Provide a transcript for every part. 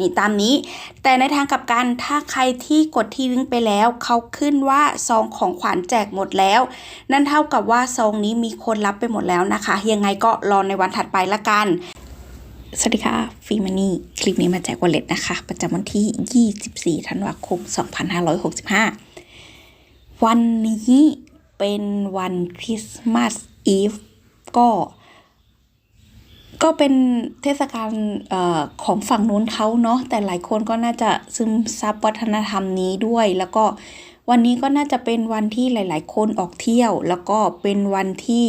นี่ตามนี้ แต่ในทางกลับกันถ้าใครที่กดที่ลิงก์ไปแล้ว เขาขึ้นว่าซองของขวัญแจกหมดแล้ว นั่นเท่ากับว่าซองนี้มีคนรับไปหมดแล้วนะคะ ยังไงก็รอในวันถัดไปละกันสวัสดีค่ะฟีมานี่คลิปนี้มาแจกวอลเล็ตนะคะ ประจำวันที่ 24 ธันวาคม 2565 วันนี้เป็นวันคริสต์มาสอีฟก็ ก็เป็นเทศกาลอของฝั่งนู้นเขาเนาะแต่หลายคนก็น่าจะซึมซับวัฒนธรรมนี้ด้วย แล้วก็วันนี้ก็น่าจะเป็นวันที่หลาย ๆ คนออกเที่ยว แล้วก็เป็นวันที่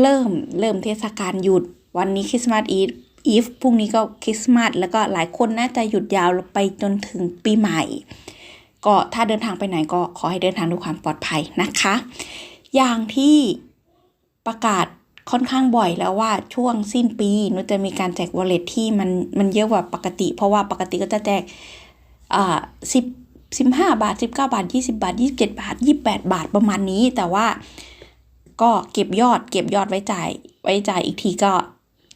เริ่มเริ่มเทศกาลหยุด วันนี้คริสต์มาสอีฟอีฟพรุ่งนี้ก็คริสต์มาสแล้วก็หลายคนน่าจะหยุดยาวไปจนถึงปีใหม่ ก็ถ้าเดินทางไปไหนก็ขอให้เดินทางด้วยความปลอดภัยนะคะ อย่างที่ประกาศ ค่อนข้างบ่อยแล้วว่าช่วงสิ้นปีนุชจะมีการแจกวอลเล็ตที่มันมันเยอะกว่าปกติ เพราะว่าปกติก็จะแจกอ่าสิบสิบห้าบาทสิบเก้าบาทยี่สิบาทยี่สิบเจ็ดบาทยี่บแปดบาทประมาณนี้ แต่ว่าก็เก็บยอด เก็บยอดไว้จ่าย ไว้จ่ายอีกทีก็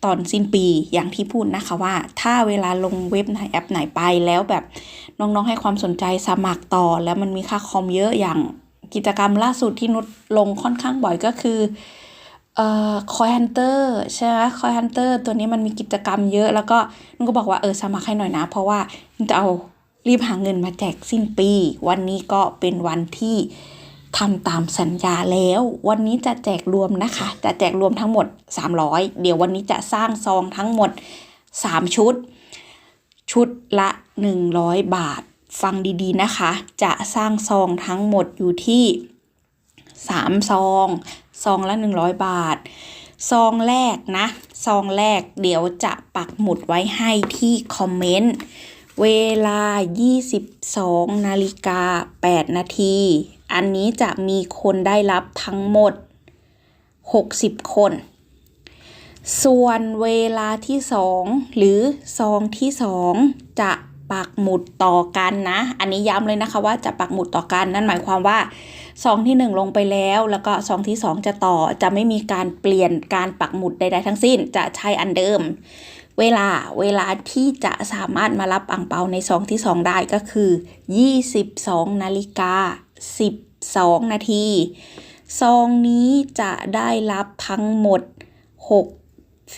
ตอนสิ้นปีอย่างที่พูดนะคะว่า ถ้าเวลาลงเว็บไหนแอปไหนไปแล้วแบบน้องๆให้ความสนใจสมัครต่อ แล้วมันมีค่าคอมเยอะอย่างกิจกรรมล่าสุดที่นุชลงค่อนข้างบ่อยก็คือ เอ่อคอยฮันเตอร์ใช่ไหมคอยฮันเตอร์ตัวนี้มันมีกิจกรรมเยอะแล้วก็นุ่นก็บอกว่าเออสมัครให้หน่อยนะ เพราะว่าจะเอารีบหาเงินมาแจกสิ้นปี วันนี้ก็เป็นวันที่ทำตามสัญญาแล้ว วันนี้จะแจกรวมนะคะ จะแจกรวมทั้งหมด 300 เดี๋ยววันนี้จะสร้างซองทั้งหมด 3 ชุด ชุดละ 100 บาท ฟังดีๆนะคะ จะสร้างซองทั้งหมดอยู่ที่ 3 ซอง ซองละ 100 บาท ซองแรกนะ ซองแรกเดี๋ยวจะปักหมุดไว้ให้ที่คอมเมนต์ เวลา 22 นาฬิกา 8 นาที อันนี้จะมีคนได้รับทั้งหมด 60 คน ส่วนเวลาที่ 2 หรือซองที่ 2 จะ ปักหมุดต่อกันนะ อันนี้ย้ำเลยนะคะว่าจะปักหมุดต่อกัน นั่นหมายความว่าซองที่ 1 ลงไปแล้ว แล้วก็ซองที่ 2 จะต่อจะไม่มีการเปลี่ยนการปักหมุดใดๆทั้งสิ้น จะใช้อันเดิม เวลาเวลาที่จะสามารถมารับอ่างเปาในซองที่ 2 ได้ก็คือ 22นาฬิกา12 นาทีซองนี้จะได้รับทั้งหมด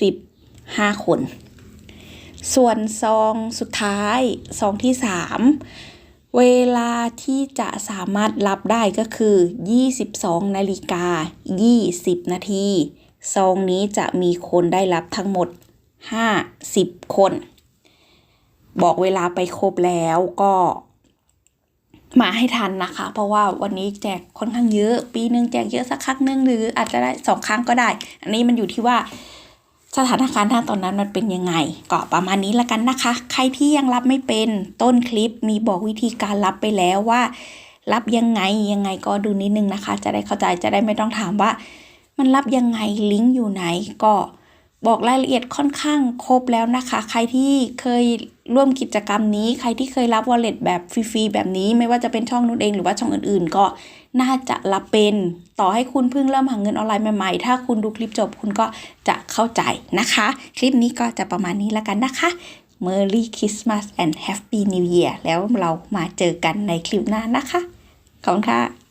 65 คน ส่วนซองสุดท้ายซองที่ 3 เวลาที่จะสามารถรับได้ก็คือ 22 นาฬิกา 20 นาทีซองนี้จะมีคนได้รับทั้งหมด 50 คน บอกเวลาไปครบแล้วก็มาให้ทันนะคะ เพราะว่าวันนี้แจกค่อนข้างเยอะ ปีหนึ่งแจกเยอะสักครั้งหนึ่งหรืออาจจะได้สองครั้งก็ได้ อันนี้มันอยู่ที่ว่า สถานการณ์ทางตอนนั้นมันเป็นยังไงก็ประมาณนี้ละกันนะคะ ใครที่ยังรับไม่เป็นต้นคลิปมีบอกวิธีการรับไปแล้วว่า รับยังไงยังไงก็ดูนิดนึงนะคะ จะได้เข้าใจจะได้ไม่ต้องถามว่า มันรับยังไงลิงก์อยู่ไหนก็บอกรายละเอียดค่อนข้างครบแล้วนะคะ ใครที่เคย ร่วมกิจกรรมนี้ใครที่เคยรับวอลเล็ตแบบฟรีๆแบบนี้ไม่ว่าจะเป็นช่องนู้นเองหรือว่าช่องอื่นๆ ก็น่าจะรับเป็นต่อให้คุณเพิ่งเริ่มหาเงินออนไลน์ใหม่ๆ ถ้าคุณดูคลิปจบคุณก็จะเข้าใจนะคะ คลิปนี้ก็จะประมาณนี้แล้วกันนะคะ Merry Christmas and Happy New Year แล้วเรามาเจอกันในคลิปหน้านะคะ ขอบคุณค่ะ